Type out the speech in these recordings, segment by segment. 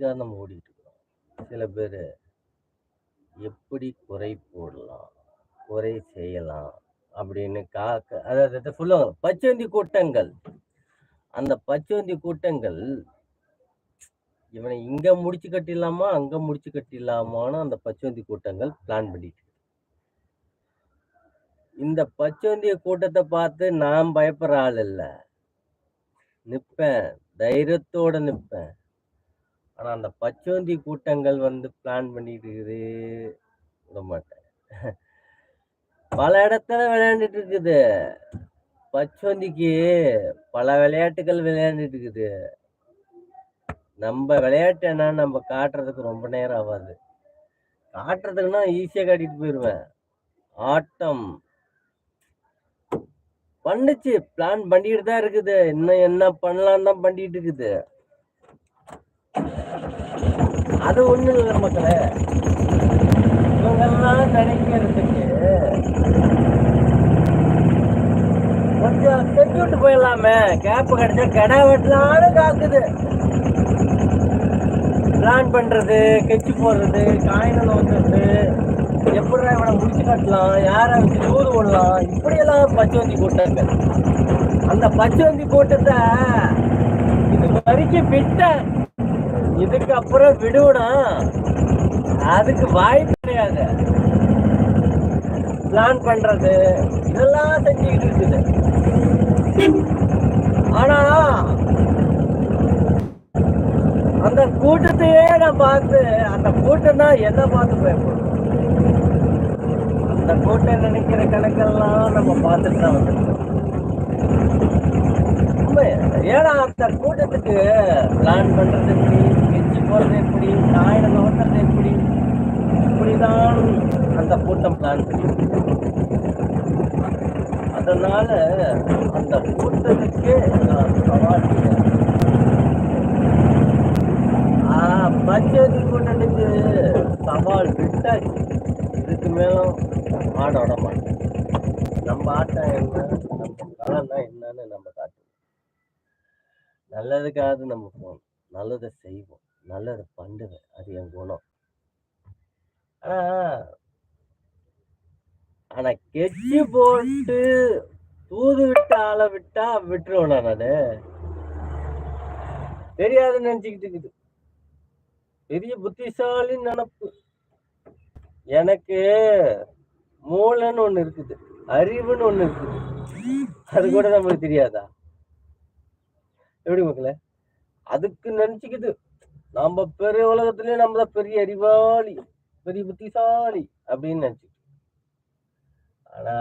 அதுக்காக நம்ம ஓடிட்டு இருக்கிறோம் சில பேர் எப்படி குறை போடலாம் குறை செய்யலாம் அப்படின்னு காக்க அதாவது சொல்லுவாங்க. பச்சோந்தி கூட்டங்கள். அந்த பச்சோந்தி கூட்டங்கள் இவனை இங்க முடிச்சு கட்டிடலாமா அங்க முடிச்சு கட்டிடலாமான்னு அந்த பச்சோந்தி கூட்டங்கள் பிளான் பண்ணிட்டு இந்த பச்சோந்திய கூட்டத்தை பார்த்து நான் பயப்படுற ஆள் இல்லை. நிற்பேன் தைரியத்தோட நிற்பேன் ஆனால் அந்த பச்சோந்தி கூட்டங்கள் வந்து பிளான் பண்ணிட்டு இருக்குது விட மாட்டேன். பல இடத்துல விளையாண்டுட்டு இருக்குது பச்சோந்திக்கு பல விளையாட்டுகள் விளையாண்டுட்டு இருக்குது நம்ம விளையாட்டு என்னன்னு நம்ம காட்டுறதுக்கு ரொம்ப நேரம் ஆகாது காட்டுறதுக்குன்னா ஈஸியாக காட்டிட்டு போயிடுவேன் ஆட்டம். பண்ணுச்சு. பிளான் பண்ணிட்டு தான் இருக்குது. இன்னும் என்ன பண்ணலாம் தான் பண்ணிட்டு இருக்குது அது ஒண்ணு இல்லை மக்களே. இவங்கெல்லாம் நினைக்கிறதுக்கு கொஞ்சம் செஞ்சு விட்டு போயிடலாமே. கேப்பு கிடைச்சா கடை வெட்டலான்னு காக்குது. பிளான் பண்றது கெச்சு போடுறது காயினை நோக்கிறது. எப்படி இவனை முடிச்சு கட்டலாம்? யாரை வச்சு தூது விடலாம் இப்படியெல்லாம் பச்சவந்தி கூட்டாங்க அந்த பச்சவந்தி கூட்டத்தை இது வரைக்கும் விட்டேன். இதுக்கப்புறம் விடுவணும் அதுக்கு வாய்ப்பு கிடையாது. பிளான் பண்றது இதெல்லாம் செஞ்சுக்கிட்டு இருக்குது. ஆனா அந்த கூட்டத்தையே நான் பார்த்து அந்த கூட்டம் தான் என்ன பார்த்து பயப்படும். அந்த கூட்டம் நினைக்கிற கணக்கெல்லாம் நம்ம பார்த்துட்டு தான் வந்துருக்கோம். ஏன்னா அந்த கூட்டத்துக்கு பிளான் பண்றது எப்படி எப்படி காயினை நோக்கிறது எப்படி இப்படிதான் அந்த கூட்டம் பிளான் பண்ணி அதனால அந்த கூட்டத்துக்கு நான் சவால் பஞ்சாயத்து கூட்டத்துக்கு சவால் விட்டாச்சு. இதுக்கு மேலும் ஆட விட மாட்டேன். நம்ம ஆட்டம் என்ன நம்ம கலன்னா என்னன்னு நம்ம காட்டுவோம். நல்லதுக்காவது நம்ம போகணும். நல்லதை செய்வோம். நல்லது பண்ணுவேன் அது என் குணம். ஆனா ஆனா கெச்சி போட்டு தூது விட்டு ஆளை விட்டா விட்டுருவேனா நானு தெரியாதுன்னு நினைச்சுக்கிட்டு இருக்குது. பெரிய புத்திசாலி நினப்பு. எனக்கு மூளைன்னு ஒண்ணு இருக்குது. அறிவுன்னு ஒண்ணு இருக்குது. அது கூட நமக்கு தெரியாதா? எப்படி மக்களே? அதுக்கு நினைச்சுக்குது. நம்ம பெரிய உலகத்திலேயே நம்ம தான் பெரிய அறிவாளி பெரிய புத்திசாலி அப்படின்னு நினைச்சு ஆனா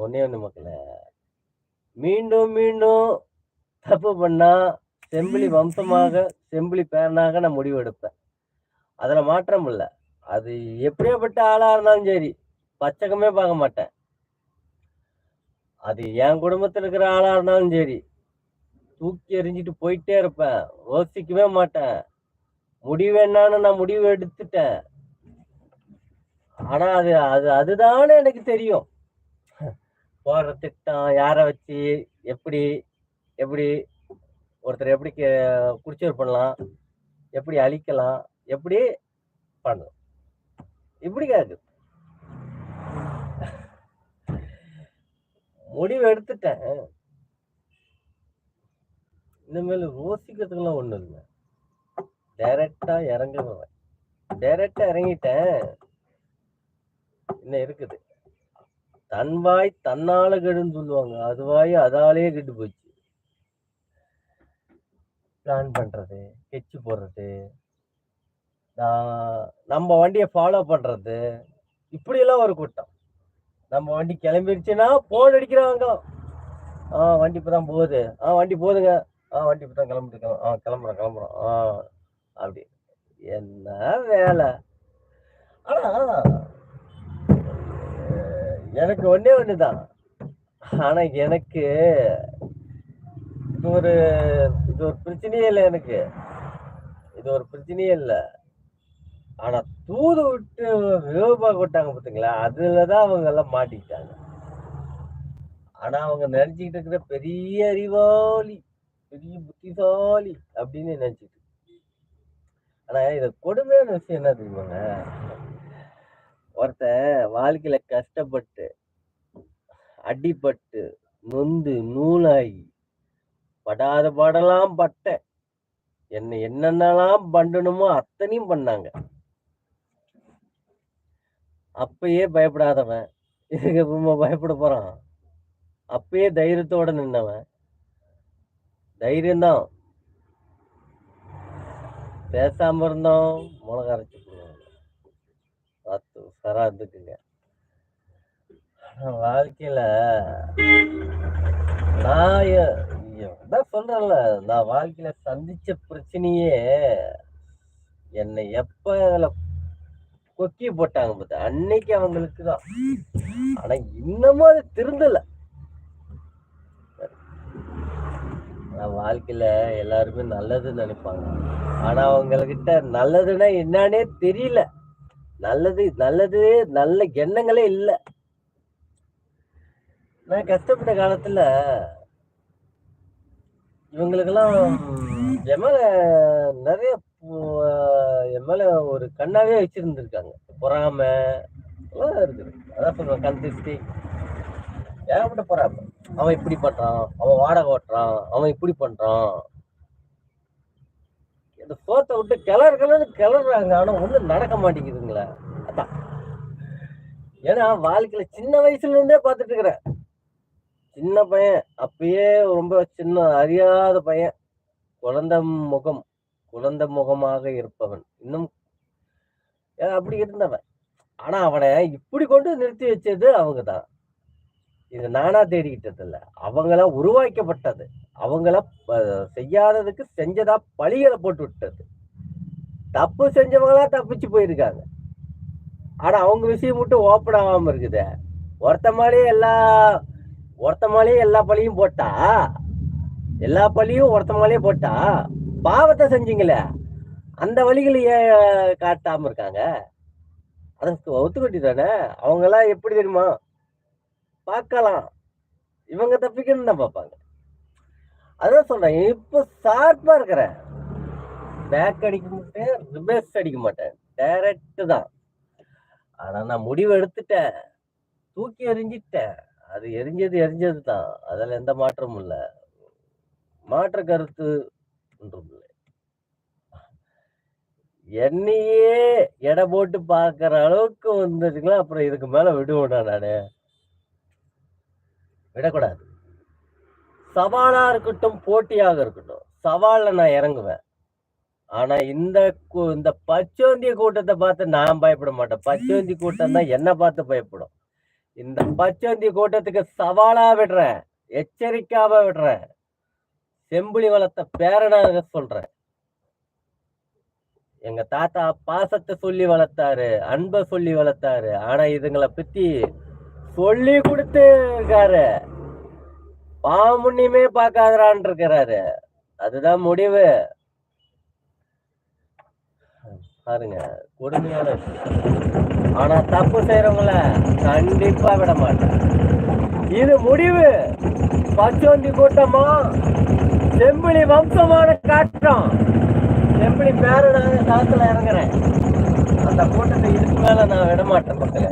ஒன்னே ஒண்ணு மக்களே மீண்டும் மீண்டும் தப்பு பண்ணா செம்பிளி வம்சமாக செம்பிளி பேரனாக நான் முடிவு எடுப்பேன் அதுல மாற்றம் இல்ல. அது எப்படியாப்பட்ட ஆளா இருந்தாலும் சரி பச்சகமே பார்க்க மாட்டேன். அது என் குடும்பத்தில் இருக்கிற ஆளா இருந்தாலும் சரி தூக்கி எறிஞ்சிட்டு போயிட்டே இருப்பேன். யோசிக்கவே மாட்டேன். முடிவு என்னன்னு நான் முடிவு எடுத்துட்டேன். ஆனா அது அது அதுதானே எனக்கு தெரியும். போடுற திட்டம் யாரை வச்சு எப்படி எப்படி ஒருத்தர் எப்படி கே- குடிச்சவர் பண்ணலாம் எப்படி அழிக்கலாம் எப்படி பண்ணலாம். இப்படி கேக்கு முடிவு எடுத்துட்டேன். இனிமேல் யோசிக்கிறதுக்கெல்லாம் ஒண்ணும் இல்லை. டைரக்டா இறங்குவேன் டைரக்டா இறங்கிட்டேன். என்ன இருக்குது? தன் வாய் தன்னால கெடுன்னு சொல்லுவாங்க. அது வாய் அதாலேயே கெட்டு போச்சு. பிளான் பண்றது கெச்சு போடுறது நான் நம்ம வண்டியை ஃபாலோ பண்றது இப்படியெல்லாம் ஒரு கூட்டம். நம்ம வண்டி கிளம்பிடுச்சுன்னா போன் அடிக்கிறாங்க. ஆ வண்டி இப்போ தான் போகுது. ஆ வண்டி போகுதுங்க. ஆ வண்டி இப்பதான் கிளம்பிட்டு ஆ கிளம்புறோம் கிளம்புறோம். ஆ. அப்படி என்ன வேலை? ஆனா எனக்கு ஒன்னே ஒண்ணுதான். ஆனா எனக்கு இது ஒரு இது ஒரு பிரச்சனையே இல்லை எனக்கு. இது ஒரு பிரச்சனையே இல்லை. ஆனா தூது விட்டு விவபா கொட்டாங்க பார்த்தீங்களா அதுலதான் அவங்க எல்லாம் மாட்டிக்கிட்டாங்க. ஆனா அவங்க நினைச்சுக்கிட்டு இருக்கிற பெரிய அறிவாளி பெரிய புத்திசாலி அப்படின்னு நினைச்சிட்டு ஆனா இத கொடுமையான விஷயம் என்ன தெரியுமாங்க? ஒருத்தன் வாழ்க்கையில கஷ்டப்பட்டு அடிபட்டு நொந்து நூலாகி படாத பாடெல்லாம் பட்டேன். என்ன என்னென்னலாம் பண்ணணுமோ அத்தனையும் பண்ணாங்க. அப்பயே பயப்படாதவன். இதுக்கு அப்புறமா பயப்பட போறான். அப்பயே தைரியத்தோட நின்னவன். தைரியம்தான். பேசாமல் இருந்தோம் மிளகா அரைச்சி பார்த்து உஷாரா இருந்துக்குங்க. வாழ்க்கையில் நான் என்ன சொல்கிறேன்ல நான் வாழ்க்கையில் சந்தித்த பிரச்சனையே என்னை எப்போ அதில் கொக்கி போட்டாங்க பார்த்தா அன்னைக்கு அவங்களுக்கு தான் ஆனால் இன்னமும் அது திருந்தலை. நான் வாழ்க்கையில எல்லாருமே நல்லது நினைப்பாங்க. ஆனா அவங்ககிட்ட நல்லதுன்னா என்னன்னே தெரியல. நல்லது நல்லது நல்ல எண்ணங்களே இல்ல. நான் கஷ்டப்பட்ட காலத்துல இவங்களுக்கெல்லாம் எம்எல்ஏ நிறைய எம்எல்ஏ மேல ஒரு கண்ணாவே வச்சிருந்துருக்காங்க. பொறாம இருக்குது. அதான் சொல்றேன் கண் திருஷ்டி. ஏகப்பட்ட பொறாம அவன் இப்படி பண்றான் அவன் வாடகை ஓட்டுறான் அவன் இப்படி பண்றான். இந்த சோத்தை விட்டு கிளறு கிளறு கிளறாங்க ஆனா ஒண்ணும் நடக்க மாட்டேங்குதுங்களே. அதான். ஏன்னா வாழ்க்கையில சின்ன வயசுல இருந்தே பாத்துட்டு இருக்கிறேன் சின்ன பையன் அப்பயே ரொம்ப சின்ன அறியாத பையன். குழந்தை முகம் குழந்தை முகமாக இருப்பவன். இன்னும் ஏன் அப்படி இருந்தவன். ஆனா அவனை இப்படி கொண்டு நிறுத்தி வச்சது அவங்க தான் இது நானா தேடிக்கிட்டது இல்ல அவங்களா உருவாக்கப்பட்டது. அவங்கள செய்யாததுக்கு செஞ்சதா பழிகளை போட்டு விட்டது தப்பு செஞ்சவங்களா தப்பிச்சு போயிருக்காங்க. ஆனா அவங்க விஷயம் மட்டும் ஓப்பன் ஆகாம இருக்குது. ஒருத்த மாதிரியே எல்லா ஒருத்த மாதிரியே எல்லா பழியும் போட்டா எல்லா பழியும் ஒருத்த மாதிரியே போட்டா பாவத்தை செஞ்சீங்களே. அந்த வழிகளை ஏன் காட்டாம இருக்காங்க. அதற்கு ஒத்துக்கட்டி தானே அவங்கெல்லாம் எப்படி தெரியுமா? பார்க்கலாம். இவங்க தப்பிக்கணும்னு தான் பார்ப்பாங்க. அதான் சொல்றேன் இப்போ ஷார்ப்பா இருக்கிறேன் பேக் அடிக்க மாட்டேன் ரிவர்ஸ் அடிக்க மாட்டேன். டைரக்ட் தான். ஆனா நான் முடிவு எடுத்துட்டேன். தூக்கி எரிஞ்சிட்டேன் அது எரிஞ்சது எரிஞ்சது தான். அதில் எந்த மாற்றமும் இல்லை. மாற்று கருத்து ஒன்றும் இல்லை. என்னையே எடை போட்டு பார்க்குற அளவுக்கு வந்துருங்களா அப்புறம் இதுக்கு மேலே விடுவேனா நான்? விடக்கூடாது. சவாலா இருக்கட்டும் போட்டியாக இருக்கட்டும். சவாலில் நான் இறங்குவேன். ஆனா இந்த கூ- இந்த பச்சோந்தி கூட்டத்தை பார்த்து நான் பயப்பட மாட்டேன். பச்சோந்தி கூட்டம் தான் என்ன பார்த்து பயப்படும். இந்த பச்சோந்தி கூட்டத்துக்கு சவாலா விடுறேன். எச்சரிக்காம விடுறேன். செம்புலி வளர்த்த பேரனாக சொல்றேன். எங்க தாத்தா பாசத்தை சொல்லி வளர்த்தாரு அன்பை சொல்லி வளர்த்தாரு. ஆனா இதுங்களை பத்தி சொல்லி கொடுத்து இருக்காரு பாமுன்னியுமே பார்க்காதரான் இருக்கிறாரு அதுதான் முடிவு. பாருங்க கொடுமையான விஷயம். ஆனா தப்பு செய்யறவங்கள கண்டிப்பா விட மாட்டேன் இது முடிவு. பச்சோந்தி கூட்டமா? செம்பிளி வம்சமான காட்டம் செம்பிளி நான் காத்துல இறங்குறேன். அந்த கூட்டத்தை இதுக்கு மேல நான் விட மாட்டேன் மக்களே.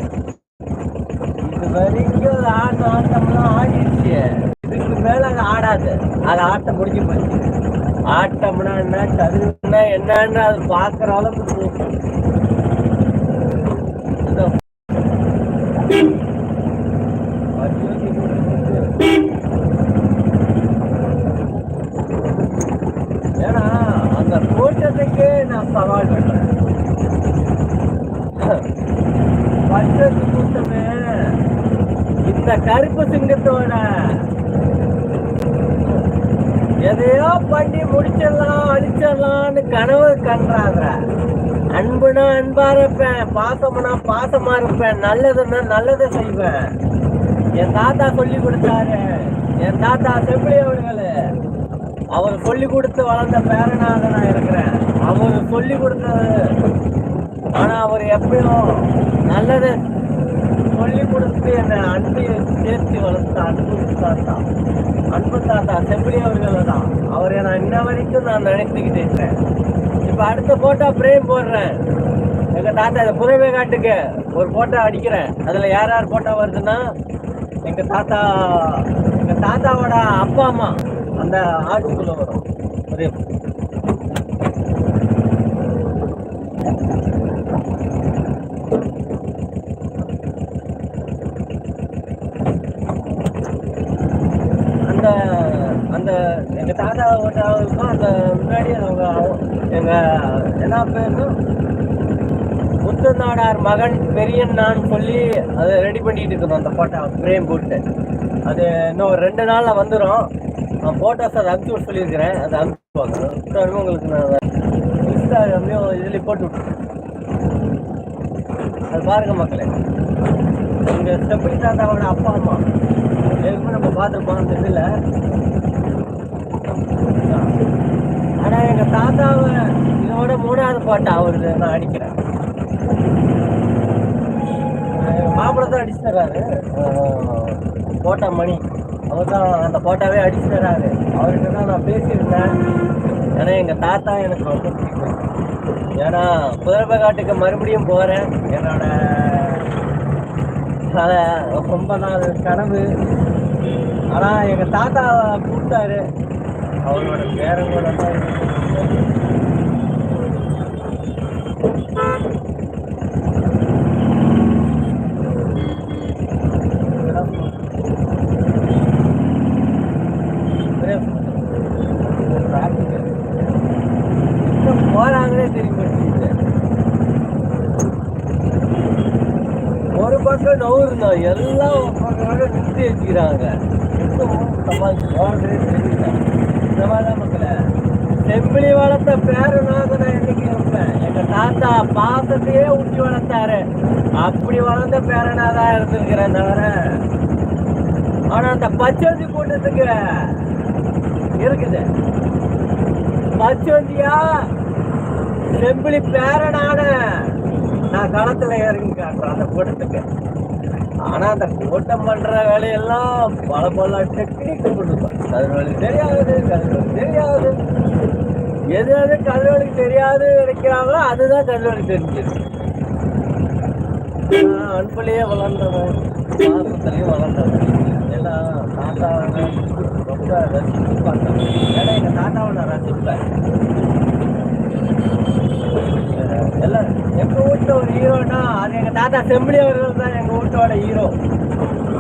இது வரைக்கும் ஒரு ஆட்டம் ஆட்டம்லாம் ஆடிடுச்சு. இதுக்கு மேலே அது ஆடாது. அது ஆட்டம் முடிஞ்சு போச்சு. ஆட்டம்னா என்ன கருதுன்னா என்னன்னு அது பார்க்குற அளவுக்கு ஏன்னா அந்த கூட்டத்துக்கே நான் சவால் பண்ணுறேன் பச்சத்து இந்த கருப்பு சிங்கத்தோட எதையோ பண்ணி முடிச்சிடலாம் அடிச்சிடலாம்னு கனவு கண்டாங்க அன்புனா அன்பா இருப்பேன் பாசம்னா பாசமா இருப்பேன் நல்லதுன்னா நல்லதை செய்வேன். என் தாத்தா சொல்லி கொடுத்தாரு. என் தாத்தா செம்பிளி அவர்கள் அவர் சொல்லி கொடுத்து வளர்ந்த பேரனாக நான் இருக்கிறேன். அவர் சொல்லி கொடுத்தது ஆனா அவர் எப்பயும் நல்லதை சொல்லிக் கொடுத்து என்னை அன்பையை சேர்த்து வளர்த்த அன்பு தாத்தா. அன்பு தாத்தா செம்பிளி அவர்கள் தான். அவரை நான் இன்ன வரைக்கும் நான் நினைத்துக்கிட்டு இருக்கிறேன். இப்போ அடுத்த போட்டோ பிரேம் போடுறேன். எங்கள் தாத்தா இந்த புதவை காட்டுக்கு ஒரு போட்டோ அடிக்கிறேன். அதில் யார் யார் போட்டோ வருதுன்னா எங்கள் தாத்தா எங்கள் தாத்தாவோட அப்பா அம்மா. அந்த ஆட்டுக்குள்ளே வரும். ஒரே அந்த அந்த எங்க தாத்தாவுக்கும் அந்த முன்னாடி அவங்க எங்க என்ன பேரு முத்துநாடார் மகன் பெரியன் நான் சொல்லி அதை ரெடி பண்ணிட்டு இருக்கணும் அந்த போட்டோ ஃப்ரேம் போட்டு. அது இன்னும் ஒரு ரெண்டு நாளில் வந்துடும் நான் போட்டோஸ் அதை அனுப்பிச்சு விட சொல்லியிருக்கிறேன். அதை அனுப்பிச்சு உங்களுக்கு நான் இன்ஸ்டாகிராம்லேயும் இதுலேயும் போட்டு விட்டுருக்கேன் அது பாருங்க மக்களே. இங்க செப்படி தாத்தாவோட அப்பா அம்மா. ஏற்கனவே நம்ம பார்த்துருப்போம். அந்த இதில் ஆனால் எங்கள் தாத்தாவை இதோட மூணாவது பாட்டு அவர் நான் அடிக்கிறேன். மாப்பிள்ளை தான் அடிச்சு தர்றாரு கோட்டா மணி. அவர் தான் அந்த போட்டாவே அடிச்சு தர்றாரு அவர்கிட்ட தான் நான் பேசியிருந்தேன். ஏன்னா எங்கள் தாத்தா எனக்கு ரொம்ப பிடிக்கும். ஏன்னா புதர்பகாட்டுக்கு காட்டுக்கு மறுபடியும் போகிறேன் என்னோட அதை ரொம்ப நாள் கனவு. ஆனால் எங்கள் தாத்தா கூப்பிட்டாரு. அவரோட பேரன் கூட தான் போறாங்களே தெரிய மாட்டேங்குது ஒரு பக்கம் நவுருந்தா எல்லாம் ஒரு பக்கம் நிறுத்தி வச்சுக்கிறாங்க. இன்னும் சமாளிச்சு போறதே தெரியல. இந்த மாதிரிதான் செம்பிளி வளர்த்த பேரனாக நான் என்னைக்கு இருப்பேன் எங்க தாத்தா பாசத்தையே ஊட்டி வளர்த்தாரு. அப்படி வளர்ந்த பேரனா தான் இருந்திருக்கிறேன் தவிர ஆனா அந்த பச்சோந்தி கூட்டத்துக்கு இருக்குது. பச்சோந்தியா செம்பிளி பேரனான நான் களத்துல இறங்கி காட்டுறேன் அந்த கூட்டத்துக்கு. ஆனா அந்த கூட்டம் பண்ற வேலையெல்லாம் பல பல டெக்னிக் கொடுப்பேன் கதிரவழி தெரியாது கதிரவழி தெரியாது எது எது கதிரவழி தெரியாது நினைக்கிறாங்களோ அதுதான் கதிரவழி தெரிஞ்சது. அன்புலேயே வளர்ந்தவன் பாசத்துலயும் வளர்ந்தவன். எல்லாம் தாத்தாவை ரொம்ப ரசித்து பார்த்தவன். ஏன்னா எங்கள் தாத்தாவை நான் ரசிப்பேன். எல்லாம் எங்கள் வீட்டில் ஒரு ஹீரோனா அது எங்கள் தாத்தா செம்பிளி அவர்கள் தான் எங்கள் வீட்டோட ஹீரோ.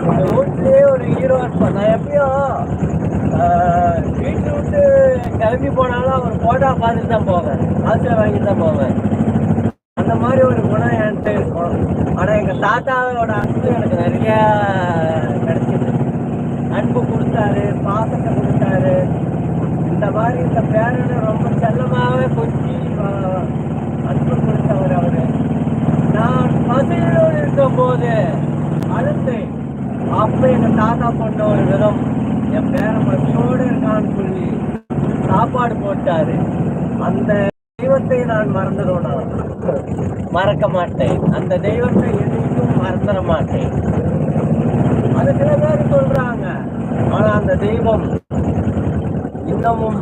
எங்கள் வீட்லேயே ஒரு ஹீரோ இருப்பேன். நான் எப்பயும் ஆஹ், வீட்டு விட்டு கிளம்பி போனாலும் அவர் ஃபோட்டோ பார்த்துட்டு தான் போவேன் ஆசிரியர் வாங்கிட்டு தான் போவேன் அந்த மாதிரி ஒரு குணம் என்கிட்ட இருக்கும். ஆனால் எங்கள் தாத்தாவோட அன்பு எனக்கு நிறைய கிடைச்சிது. அன்பு கொடுத்தாரு பாசத்தை கொடுத்தாரு. இந்த மாதிரி இந்த பேரனை ரொம்ப செல்லமாகவே கொஞ்சி அன்பு கொடுத்தவர் அவர். நான் பசியோடு இருக்கும் போது அழுந்து அப்ப எங்கள் தாத்தா பண்ண ஒரு விதம் என் பேரன் பசியோடு இருக்கான்னு சொல்லி சாப்பாடு போட்டாரு. அந்த தெய்வத்தை நான் மறந்துடுவேனா? மறக்க மாட்டேன். அந்த தெய்வத்தை என்னைக்கும் மறந்துட மாட்டேன். அது சில பேர் சொல்றாங்க. ஆனா அந்த தெய்வம் இன்னமும்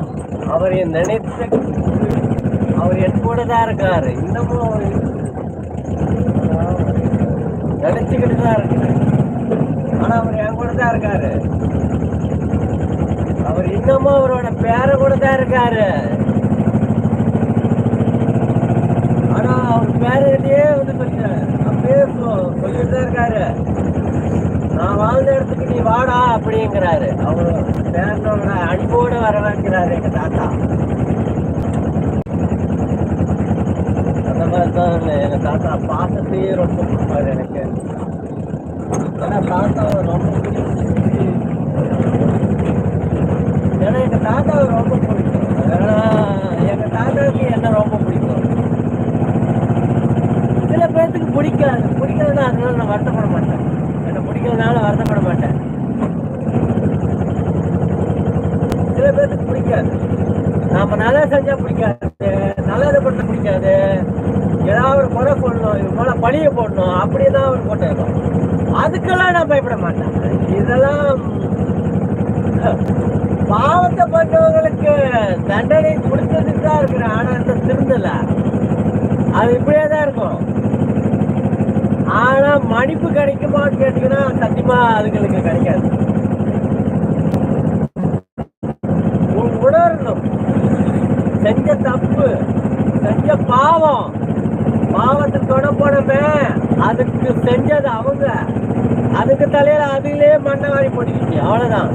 அவரை நினைத்து அவர் என் கூட தான் இருக்காரு. இன்னமும் அவர் நினைச்சுக்கிட்டு தான் இருக்கு ஆனா அவர் என் கூட தான் இருக்காரு. அவர் இன்னமும் அவரோட பேரை கூட தான் இருக்காரு. ஆனா அவர் பேரகிட்டயே வந்து கொஞ்சம் அப்படியே சொல்லிட்டு தான் இருக்காரு. நான் வாழ்ந்த இடத்துக்கு நீ வாடா அப்படிங்கிறாரு. அவர் பேரனோட அன்போட வரவேற்கிறாரு எங்க தாத்தா. அந்த மாதிரி தான் எங்க தாத்தா பாசத்தையே ரொம்ப கொடுப்பாரு எனக்கு. ஆனா தாத்தா ரொம்ப பிடிக்கும் ஏன்னா எங்க தாத்தாவை ரொம்ப பிடிக்கும் ஏன்னா எங்க தாத்தாவுக்கு என்ன ரொம்ப பிடிக்கும் சில பேர்த்துக்கு பிடிக்காது பிடிக்காதுன்னா அதனால நான் வருத்தப்பட மாட்டேன் என்னை பிடிக்கிறதுனால வருத்தப்பட மாட்டேன் சில பேர்த்துக்கு பிடிக்காது நாம நல்லா செஞ்சா பிடிக்காது நல்லது பண்ண பிடிக்காது ஏதாவது ஒரு முறை போடணும் இது போல பழிய போடணும் அப்படிதான் அவர் போட்டிருக்கோம் அதுக்கெல்லாம் நான் பயப்பட மாட்டேன் இதெல்லாம் பாவத்தை பண்ணவங்களுக்கு தண்டனை கொடுத்ததுக்கு தான் இருக்கிறேன் ஆனா இந்த திருந்தல. அது இப்படியே தான் இருக்கும். ஆனா மடிப்பு கிடைக்குமான்னு கேட்டீங்கன்னா சத்தியமா அதுங்களுக்கு கிடைக்காது. உணரணும். செஞ்ச தப்பு செஞ்ச பாவம். பாவத்தை தொட போனமே அதுக்கு செஞ்சது அவங்க. அதுக்கு தலையில அதுலேயே மண்ணை வாரி போட்டுக்கிச்சு. அவ்வளவுதான்.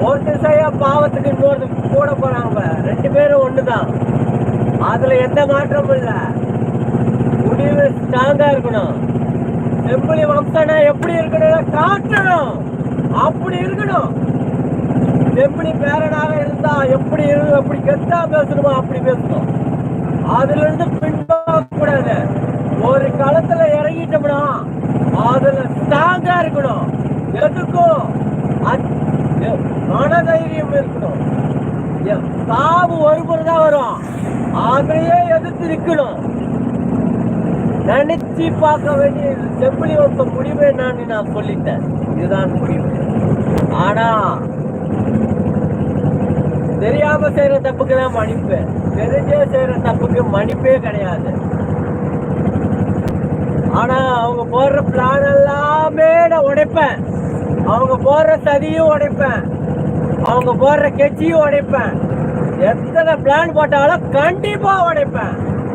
ஒரு செய்ய பாவத்துக்கு இன்னொரு கூட போறாங்க. ரெண்டு பேரும் ஒண்ணுதான். அதுல எந்த மாற்றமும் இல்ல. முடிவு ஸ்ட்ராங்கா இருக்கணும். செம்பிளி வம்சனா எப்படி இருக்கணும் காட்டணும். அப்படி இருக்கணும். செம்பிளி பேரனாக இருந்தா எப்படி இரு அப்படி கெத்தா பேசணுமோ? அப்படி பேசணும். அதுல இருந்து பின்பாக கூடாது ஒரு களத்துல இறங்கிட்டோம்னா அதுல ஸ்ட்ராங்கா இருக்கணும். எதுக்கும் அத்- மனதைரியம் இருக்கணும். சாவு ஒரு தான் வரும். அதையே எதிர்த்து நிற்கணும். நினைச்சு பார்க்க வேண்டிய செம்பிளி வந்த முடிவு என்னன்னு நான் சொல்லிட்டேன். இதுதான் முடிவு. ஆனா தெரியாம செய்யற தப்புக்கு தான் மன்னிப்பு. தெரிஞ்சே செய்யற தப்புக்கு மன்னிப்பே கிடையாது. ஆனா அவங்க போடுற பிளான் எல்லாமே நான் உடைப்பேன். அவங்க போடுற சதியும் உடைப்பேன். அவங்க போடுற கெட்சியும் உடைப்பேன். எத்தனை பிளான் போட்டாலும் கண்டிப்பா உடைப்பேன்.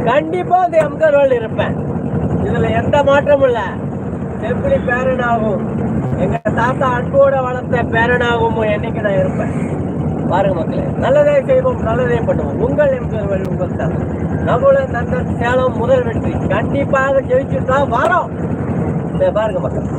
கண்டிப்பா அந்த எம்கர் ரோல் இருப்பேன். இதுல எந்த மாற்றமும் இல்ல. எப்படி பேரனாகும் எங்க தாத்தா அன்போட வளர்த்த பேரனாகவும் என்னைக்கு நான் இருப்பேன். பாருங்க மக்களே நல்லதே செய்வோம் நல்லதே பண்ணுவோம். உங்கள் எம்கர் வழி உங்கள் தான் நம்மளும் நந்தன் சேலம் முதல் வெற்றி. கண்டிப்பாக ஜெயிச்சுட்டு தான் வரோம் பாருங்க மக்கள்.